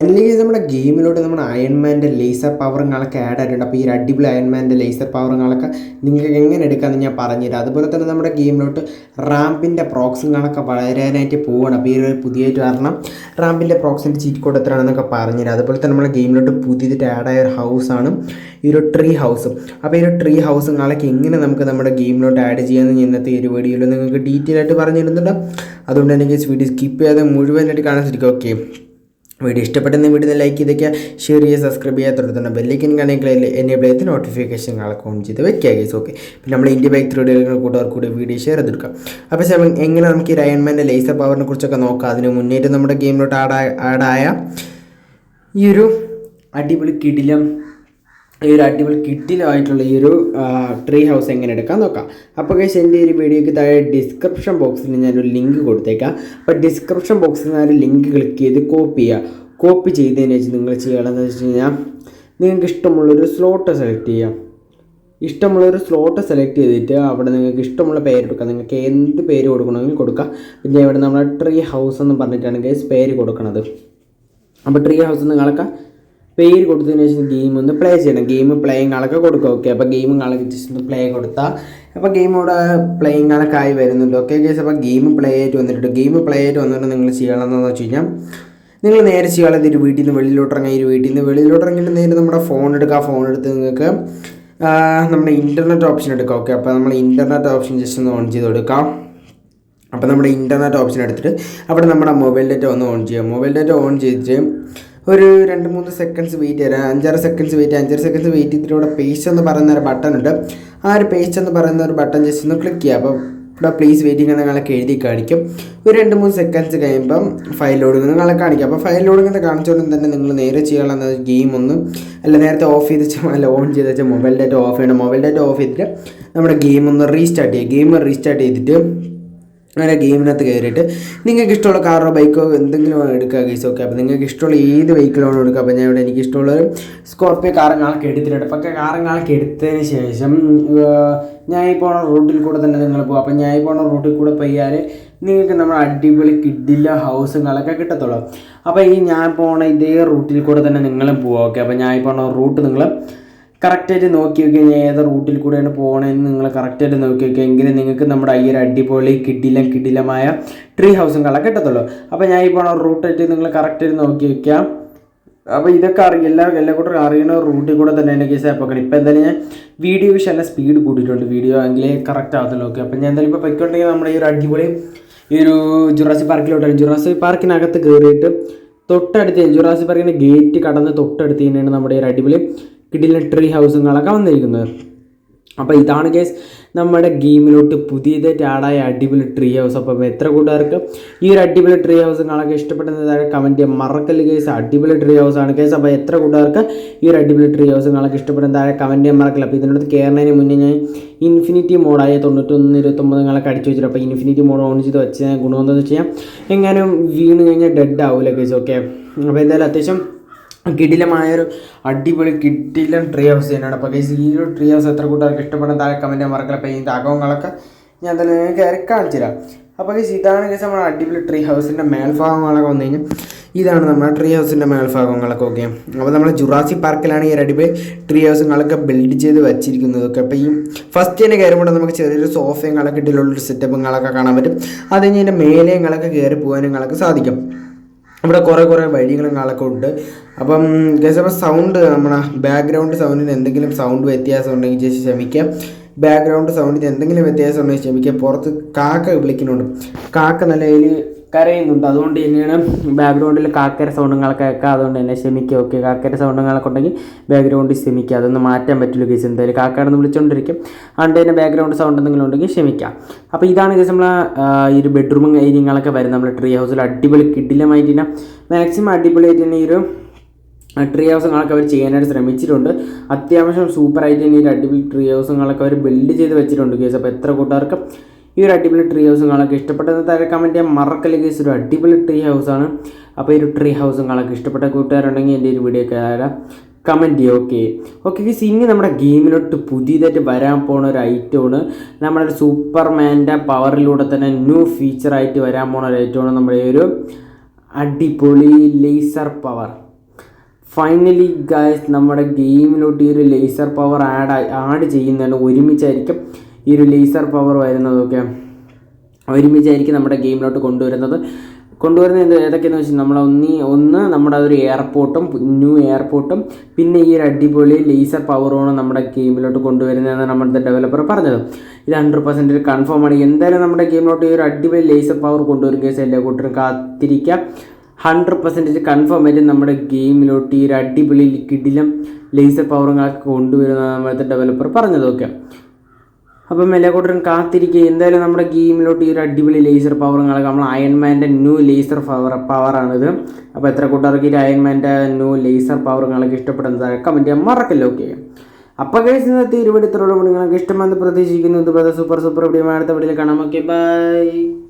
അല്ലെങ്കിൽ നമ്മുടെ ഗെയിമിലോട്ട് നമ്മുടെ അയൺമാന്റെ ലേസർ പവറുകളൊക്കെ ആഡ് ആയിട്ടുണ്ട്. അപ്പോൾ ഈ ഒരു അടിപൊളി അയൺമാന്റെ ലേസർ പവറുകളൊക്കെ നിങ്ങൾക്ക് എങ്ങനെ എടുക്കാമെന്ന് ഞാൻ പറഞ്ഞുതരാം. അതുപോലെ തന്നെ നമ്മുടെ ഗെയിമിലോട്ട് റാമ്പിന്റെ പ്രോക്സുകളൊക്കെ വളരാനായിട്ട് പോവുകയാണ് അപ്പോൾ ഈ ഒരു പുതിയതായിട്ട് കാരണം റാമ്പിന്റെ പ്രോക്സിന്റെ ചീറ്റ് കോഡ് എത്രയാണെന്നൊക്കെ പറഞ്ഞുതരാം. അതുപോലെ തന്നെ നമ്മുടെ ഗെയിമിലോട്ട് പുതിയതായിട്ട് ആഡ് ആയ ഒരു ഹൗസാണ് ഈ ഒരു ട്രീ ഹൗസും അപ്പോൾ ഈ ഒരു ട്രീ ഹൗസുകളൊക്കെ എങ്ങനെ നമുക്ക് നമ്മുടെ ഗെയിമിലോട്ട് ആഡ് ചെയ്യാമെന്ന് ഇന്നത്തെ ഒരു വീഡിയോയിൽ നിങ്ങൾക്ക് ഡീറ്റെയിൽ ആയിട്ട് പറഞ്ഞു തരുന്നുണ്ട് അതുകൊണ്ട് തന്നെ വീഡിയോ സ്കിപ്പ് ചെയ്യാതെ മുഴുവനായിട്ട് കാണാൻ ശ്രമിക്കുക ഓക്കെ വീഡിയോ ഇഷ്ടപ്പെട്ടെന്ന് വീഡിയോ ലൈക്ക് ചെയ്തേക്കുക. ഷെയർ ചെയ്യുക സബ്സ്ക്രൈബ് ചെയ്യാൻ തുടർന്ന് ബെല്ലിക്കൻ കണക്കിൽ എനേബിൾ ചെയ്ത് നോട്ടിഫിക്കേഷനുകളൊക്കെ ഓൺ ചെയ്ത് വെക്കുക ഗൈസ് ഓക്കെ പിന്നെ നമ്മൾ ഇന്ത്യ ബൈക്ക് ത്രീ കൂട്ടുകാർ കൂടി വീഡിയോ ഷെയർ ചെയ്തെടുക്കാം അപ്പോൾ സെവൻ എങ്ങനെ നമുക്ക് ഈ റയൻമാന്റെ ലേസർ പവറിനെ കുറിച്ചൊക്കെ നോക്കാം. അതിന് മുന്നേറ്റ് നമ്മുടെ ഗെയിമിലോട്ട് ആഡ് ആഡായ ഈ ഒരു അടിപൊളി കിടിലം ഈ ഒരു അടിപൊളി കിഡിലായിട്ടുള്ള ഈ ഒരു ട്രീ ഹൗസ് എങ്ങനെ എടുക്കാൻ നോക്കാം. അപ്പോൾ കഴിച്ച് എന്റെ ഒരു വീഡിയോയ്ക്ക് താഴെ ഡിസ്ക്രിപ്ഷൻ ബോക്സിൽ ഞാനൊരു ലിങ്ക് കൊടുത്തേക്കാം. അപ്പോൾ ഡിസ്ക്രിപ്ഷൻ ബോക്സിൽ ഒരു ലിങ്ക് ക്ലിക്ക് ചെയ്ത് കോപ്പി ചെയ്യുക കോപ്പി ചെയ്തതിന് വെച്ച് നിങ്ങൾ ചെയ്യണമെന്ന് വെച്ച് കഴിഞ്ഞാൽ നിങ്ങൾക്ക് ഇഷ്ടമുള്ളൊരു സ്ലോട്ട് സെലക്ട് ചെയ്യാം. ഇഷ്ടമുള്ളൊരു സ്ലോട്ട് സെലക്ട് ചെയ്തിട്ട് അവിടെ നിങ്ങൾക്ക് ഇഷ്ടമുള്ള പേര് കൊടുക്കാം. നിങ്ങൾക്ക് എന്ത് പേര് കൊടുക്കണമെങ്കിൽ കൊടുക്കാം. പിന്നെ ഇവിടെ നമ്മുടെ ട്രീ ഹൗസ് എന്ന് പറഞ്ഞിട്ടാണ് ഗൈസ് പേര് കൊടുക്കണത്. അപ്പോൾ ട്രീ ഹൗസ് നിങ്ങളൊക്കെ പേര് കൊടുത്തതിന് ശേഷം ഗെയിം ഒന്ന് പ്ലേ ചെയ്യണം. ഗെയിം പ്ലേയിങ് ആളൊക്കെ കൊടുക്കുക ഓക്കെ അപ്പോൾ ഗെയിം ആളൊക്കെ ജസ്റ്റ് ഒന്ന് പ്ലേ കൊടുത്താൽ അപ്പോൾ ഗെയിം ഇവിടെ പ്ലേയിങ് ആളൊക്കെ ആയി വരുന്നുണ്ട്. ഓക്കെ കേസ് അപ്പോൾ ഗെയിം പ്ലേ ആയിട്ട് വന്നിട്ടുണ്ട്. ഗെയിം പ്ലേ ആയിട്ട് വന്നിട്ട് നിങ്ങൾ ചെയ്യണമെന്ന് വെച്ച് കഴിഞ്ഞാൽ നിങ്ങൾ നേരെ ചെയ്യാതെ ഒരു വീട്ടിൽ നിന്ന് വെളിയിലോട്ടിറങ്ങി ഒരു വീട്ടിൽ നിന്ന് വെളിയിലോട്ടിറങ്ങിയിട്ട് നേരെ നമ്മുടെ ഫോൺ എടുക്കുക. ഫോൺ എടുത്ത് നിങ്ങൾക്ക് നമ്മുടെ ഇന്റർനെറ്റ് ഓപ്ഷൻ എടുക്കുക ഓക്കെ അപ്പോൾ നമ്മൾ ഇന്റർനെറ്റ് ഓപ്ഷൻ ജസ്റ്റ് ഒന്ന് ഓൺ ചെയ്ത് കൊടുക്കാം. അപ്പോൾ നമ്മുടെ ഇന്റർനെറ്റ് ഓപ്ഷൻ എടുത്തിട്ട് അവിടെ നമ്മുടെ മൊബൈൽ ഡാറ്റ ഒന്ന് ഓൺ ചെയ്യാം. മൊബൈൽ ഡാറ്റ ഓൺ ചെയ്തിട്ട് ഒരു രണ്ട് മൂന്ന് സെക്കൻഡ്സ് വെയിറ്റ് ചെയ്യാം. അഞ്ചാറ് സെക്കൻഡ്സ് വെയിറ്റ് ചെയ്യാം. അഞ്ചാറ് സെക്കൻഡ്സ് വെയിറ്റ് ചെയ്തിട്ട് ഇവിടെ പേസ്റ്റ് എന്ന് പറയുന്ന ഒരു ബട്ടൺ ഉണ്ട്. ആ ഒരു പേസ്റ്റ് എന്ന് പറയുന്ന ഒരു ബട്ടൺ ജസ്റ്റ് ഒന്ന് ക്ലിക്ക് ചെയ്യുക. അപ്പോൾ ഇവിടെ പ്ലീസ് വെയിറ്റിംഗ് എന്ന് നിങ്ങളെ എഴുതി കാണിക്കും. ഒരു രണ്ട് മൂന്ന് സെക്കൻഡ്സ് കഴിയുമ്പം ഫയൽ ലോഡിങ് നിങ്ങളെ കാണിക്കും. അപ്പോൾ ഫയൽ ലോഡിങ് എന്ന് കാണിച്ചുകൊണ്ട് തന്നെ നിങ്ങൾ നേരെ ചെയ്യാനുള്ള ഗെയിം ഒന്ന് അല്ല നേരത്തെ ഓഫ് ചെയ്ത് വെച്ചാൽ അല്ല ഓൺ ചെയ്ത് വെച്ചാൽ മൊബൈൽ ഡാറ്റ ഓഫ് ചെയ്യണം. മൊബൈൽ ഡാറ്റ ഓഫ് ചെയ്തിട്ട് നമ്മുടെ ഗെയിം ഒന്ന് റീസ്റ്റാർട്ട് ചെയ്യുക. ഗെയിം റീസ്റ്റാർട്ട് ചെയ്തിട്ട് അങ്ങനെ ഗെയിമിനകത്ത് കയറിയിട്ട് നിങ്ങൾക്ക് ഇഷ്ടമുള്ള കാറോ ബൈക്കോ എന്തെങ്കിലും എടുക്കുക ഗൈസ് ഓക്കെ അപ്പോൾ നിങ്ങൾക്ക് ഇഷ്ടമുള്ള ഏത് വെഹിക്കിളാണോ എടുക്കുക? അപ്പോൾ ഞാൻ ഇവിടെ എനിക്ക് ഇഷ്ടമുള്ള ഒരു സ്കോർപ്പിയോ കാറങ്ങളൊക്കെ എടുത്തിട്ടുണ്ട് അപ്പോൾ കാറങ്ങളൊക്കെ എടുത്തതിന് ശേഷം ഞാൻ ഈ പോണ റൂട്ടിൽ കൂടെ തന്നെ നിങ്ങൾ പോകും അപ്പോൾ ഞാൻ ഈ പോണ റൂട്ടിൽ കൂടെ പോയാൽ നിങ്ങൾക്ക് നമ്മൾ അടിപൊളി കിഡില്ല ഹൗസുകളൊക്കെ കിട്ടത്തുള്ളൂ. അപ്പോൾ ഈ ഞാൻ പോണ ഇതേ റൂട്ടിൽ കൂടെ തന്നെ നിങ്ങളും പോവുക ഓക്കെ അപ്പോൾ ഞാൻ ഈ പോണ റൂട്ട് നിങ്ങൾ കറക്റ്റായിട്ട് നോക്കി നോക്കി കഴിഞ്ഞാൽ ഏത് റൂട്ടിൽ കൂടെയാണ് പോകണമെന്ന് നിങ്ങൾ കറക്റ്റായിട്ട് നോക്കി നോക്കുക എങ്കിലും നിങ്ങൾക്ക് നമ്മുടെ ഈ ഒരു അടിപൊളി കിടിലം കിടിലമായ ട്രീ ഹൗസും കള കിട്ടത്തുള്ളൂ അപ്പോൾ ഞാൻ ഈ പോണ റൂട്ടായിട്ട് നിങ്ങൾ കറക്റ്റായിട്ട് നോക്കി വയ്ക്കാം അപ്പോൾ ഇതൊക്കെ അറിയ എല്ലാ എല്ലാ കൂട്ടരും അറിയുന്ന റൂട്ടിൽ കൂടെ തന്നെ എന്റെ കേസ് ആപ്പാക്കണം ഇപ്പോൾ എന്തായാലും ഞാൻ വീഡിയോ വിഷയം സ്പീഡ് കൂട്ടിയിട്ടുണ്ട് വീഡിയോ എങ്കിലേ കറക്റ്റ് ആകത്തുള്ളൂ ഓക്കെ അപ്പോൾ ഞാൻ എന്തായാലും ഇപ്പോൾ പൊയ്ക്കൊണ്ടെങ്കിൽ നമ്മുടെ ഈ ഒരു അടിപൊളി ഈ ഒരു ജുറാസി പാർക്കിലോട്ടാണ് ജുറാസി പാർക്കിനകത്ത് കയറിയിട്ട് തൊട്ടടുത്ത് ജുറാസി പാർക്കിന്റെ ഗേറ്റ് കടന്ന് തൊട്ടടുത്ത് തന്നെയാണ് നമ്മുടെ ഈ ഒരു അടിപൊളി കിടിലൻ ട്രീ ഹൗസുകളൊക്കെ വന്നിരിക്കുന്നത്. അപ്പോൾ ഇതാണ് കേസ് നമ്മുടെ ഗെയിമിലോട്ട് പുതിയതായിട്ട് ആഡായ അടിപൊളി ട്രീ ഹൗസ് അപ്പം എത്ര കൂട്ടുകാർക്ക് ഈ ഒരു അടിപൊളി ട്രീ ഹൗസുകളൊക്കെ ഇഷ്ടപ്പെടുന്നത് താഴെ കമന്റ് ചെയ്യാം മറക്കൽ കേസ് അടിപൊളി ട്രീ ഹൗസ് ആണ് കേസ് അപ്പോൾ എത്ര കൂട്ടുകാർക്ക് ഈ ഒരു അടിപൊളി ട്രീ ഹൗസുകളൊക്കെ ഇഷ്ടപ്പെടുന്ന താഴെ കമന്റ് ചെയ്യാൻ മറക്കില്ല. അപ്പോൾ ഇതിനോട് കയറുന്നതിന് മുന്നേ ഞാൻ ഇൻഫിനിറ്റി മോഡായ തൊണ്ണൂറ്റൊന്ന് ഇരുപത്തൊമ്പതുങ്ങളൊക്കെ അടിച്ചു വെച്ചിട്ട് അപ്പോൾ ഇൻഫിനിറ്റി മോഡ് ഓൺ ചെയ്ത് വെച്ച് ഗുണമെന്താണെന്ന് വെച്ച് കഴിഞ്ഞാൽ എങ്ങാനും വീണ് കഴിഞ്ഞാൽ ഡെഡ് ആവില്ല കേസ് ഓക്കെ അപ്പോൾ എന്തായാലും അത്യാവശ്യം കിടിലമായൊരു അടിപൊളി കിടിലം ട്രീ ഹൗസ് തന്നെയാണ്. അപ്പോൾ ഗൈസ് ഈ ഒരു ട്രീ ഹൗസ് എത്ര കൂട്ടുകാർക്ക് ഇഷ്ടപ്പെടുന്ന താഴെ കമന്റ് മറക്കില്ല. അപ്പോൾ ഇതിന്റെ അകവങ്ങളൊക്കെ ഞാൻ തന്നെ കയറി കാണിച്ചു തരാം. അപ്പോൾ ഗൈസ് ഇതാണ് ഗൈസ് നമ്മുടെ അടിപൊളി ട്രീ ഹൗസിന്റെ മേൽഭാഗങ്ങളൊക്കെ വന്നു കഴിഞ്ഞാൽ ഇതാണ് നമ്മുടെ ട്രീ ഹൗസിന്റെ മേൽഭാഗങ്ങളൊക്കെ ഓക്കെ അപ്പോൾ നമ്മൾ ജുറാസി പാർക്കിലാണ് ഈ അടിപൊളി ട്രീ ഹൗസുകളൊക്കെ ബിൽഡ് ചെയ്ത് വെച്ചിരിക്കുന്നതൊക്കെ അപ്പോൾ ഈ ഫസ്റ്റ് തന്നെ കയറുമ്പോൾ നമുക്ക് ചെറിയൊരു സോഫയും സോഫയുകളൊക്കെ ഇട്ടിലുള്ളൊരു സെറ്റപ്പുകളൊക്കെ കാണാൻ പറ്റും. അത് കഴിഞ്ഞ് അതിന്റെ കളൊക്കെ കയറി പോകാനും കളൊക്കെ സാധിക്കും. ഇവിടെ കുറേ കുറേ വഴികളും കാലൊക്കെ ഉണ്ട്. അപ്പം ഗസ് അപ്പോൾ സൗണ്ട് നമ്മുടെ ബാക്ക്ഗ്രൗണ്ട് സൗണ്ടിന് എന്തെങ്കിലും സൗണ്ട് വ്യത്യാസം ഉണ്ടെങ്കിൽ ചേച്ചി ക്ഷമിക്കാം. ബാക്ക്ഗ്രൗണ്ട് സൗണ്ടിന് എന്തെങ്കിലും വ്യത്യാസം ഉണ്ടെന്ന് ക്ഷമിക്കുക പുറത്ത് കാക്ക വിളിക്കുന്നുണ്ട്. കാക്ക നല്ല ഇതിൽ കരയുന്നുണ്ട്. അതുകൊണ്ട് തന്നെയാണ് ബാക്ക്ഗ്രൗണ്ടിൽ കാക്കര സൗണ്ടുകളൊക്കെ കേൾക്കുക അതുകൊണ്ട് തന്നെ ക്ഷമിക്കുക ഓക്കെ കാക്കര സൗണ്ടുകളൊക്കെ ഉണ്ടെങ്കിൽ ബാക്ക്ഗ്രൗണ്ടിൽ ക്ഷമിക്കുക അതൊന്നും മാറ്റാൻ പറ്റില്ല കേസ് എന്തായാലും കാക്കാടെന്ന് വിളിച്ചുകൊണ്ടിരിക്കും അതുകൊണ്ട് തന്നെ ബാക്ക്ഗ്രൗണ്ട് സൗണ്ട് എന്തെങ്കിലും ഉണ്ടെങ്കിൽ ക്ഷമിക്കാം. അപ്പോൾ ഇതാണ് ഗീസ് നമ്മൾ ഈ ഒരു ബെഡ്റൂമും ഏരിയങ്ങളൊക്കെ വരുന്നത്. നമ്മൾ ട്രീ ഹൗസിൽ അടിപൊളി കിഡിലമായിട്ട് മാക്സിമം അടിപൊളിയായിട്ട് തന്നെ ഈ ഒരു ട്രീ ഹൗസുകളൊക്കെ അവർ ചെയ്യാനായിട്ട് ശ്രമിച്ചിട്ടുണ്ട്. അത്യാവശ്യം സൂപ്പറായിട്ട് തന്നെ ഈ ഒരു അടിപൊളി ട്രീ ഹൗസുകളൊക്കെ അവർ ബിൽഡ് ചെയ്ത് വെച്ചിട്ടുണ്ട് കേസ് അപ്പോൾ എത്ര കൂട്ടുകാർക്ക് ഈ ഒരു അടിപൊളി ട്രീ ഹൗസുകളൊക്കെ ഇഷ്ടപ്പെട്ടത് താഴെ കമന്റ് ചെയ്യാൻ മറക്കൽ കേസ് ഒരു അടിപൊളി ട്രീ ഹൗസാണ് അപ്പോൾ ഈ ഒരു ട്രീ ഹൗസുകളൊക്കെ ഇഷ്ടപ്പെട്ട കൂട്ടുകാരുണ്ടെങ്കിൽ എന്റെ ഒരു വീഡിയോ ഒക്കെ കമന്റ് ചെയ്യുക ഓക്കെ ഓക്കെ ഗീസ് ഇനി നമ്മുടെ ഗെയിമിലോട്ട് പുതിയതായിട്ട് വരാൻ പോണ ഒരു ഐറ്റമാണ് നമ്മുടെ സൂപ്പർമാന്റെ പവറിലൂടെ തന്നെ ന്യൂ ഫീച്ചറായിട്ട് വരാൻ പോണ ഒരു ഐറ്റമാണ് നമ്മുടെ ഒരു അടിപൊളി ലേസർ പവർ ഫൈനലി ഗായ്സ് നമ്മുടെ ഗെയിമിലോട്ട് ഈ ഒരു ലേസർ പവർ ആഡ് ആഡ് ചെയ്യുന്നുണ്ട് ഒരുമിച്ചായിരിക്കും ഈ ഒരു ലേസർ പവർ വരുന്നതൊക്കെ ഒരുമിച്ചായിരിക്കും നമ്മുടെ ഗെയിമിലോട്ട് കൊണ്ടുവരുന്നത്. കൊണ്ടുവരുന്നത് എന്ത് ഏതൊക്കെയെന്ന് വെച്ചാൽ നമ്മൾ ഒന്നി ഒന്ന് നമ്മുടെ ഒരു എയർപോർട്ടും ന്യൂ എയർപോർട്ടും പിന്നെ ഈ ഒരു അടിപൊളി ലേസർ പവറുമാണ് നമ്മുടെ ഗെയിമിലോട്ട് കൊണ്ടുവരുന്നതെന്ന് നമ്മുടെ ഡെവലപ്പർ പറഞ്ഞത്. ഇത് ഹൺഡ്രഡ് പെർസെന്റ് കൺഫേം ആണ്. എന്തായാലും നമ്മുടെ ഗെയിമിലോട്ട് ഈ ഒരു അടിപൊളി ലേസർ പവർ കൊണ്ടുവരും കേസ് എല്ലാ കൂട്ടരും കാത്തിരിക്കുക ഹൺഡ്രഡ് പെർസെന്റേജ് കൺഫേം ആയിട്ട് നമ്മുടെ ഗെയിമിലോട്ട് ഈ ഒരു അടിപൊളി കിടിലം ലേസർ പവറുകളൊക്കെ കൊണ്ടുവരുന്ന നമ്മുടെ ഡെവലപ്പർ പറഞ്ഞതൊക്കെ. അപ്പം എല്ലാ കൂട്ടരും കാത്തിരിക്കുക എന്തായാലും നമ്മുടെ ഗെയിമിലോട്ട് ഈ ഒരു അടിപൊളി ലേസർ പവറുകളൊക്കെ നമ്മൾ അയൺമാന്റെ ന്യൂ ലേസർ പവർ പവറാണിത് അപ്പോൾ എത്ര കൂട്ടുകാർക്ക് ഈ അയൺമാന്റെ ന്യൂ ലേസർ പവറുകളൊക്കെ ഇഷ്ടപ്പെടുന്നത് കമന്റ് ചെയ്യാൻ മറക്കല്ലോ ഓക്കെ അപ്പോൾ കഴിച്ച് ഇന്നത്തെ ഇരുപടി ഇത്രയോട് നിങ്ങൾക്ക് ഇഷ്ടമെന്ന് പ്രതീക്ഷിക്കുന്നു. ഇത് സൂപ്പർ സൂപ്പർ വീഡിയോ അടുത്ത വീഡിയോയിൽ കാണാം. Okay bye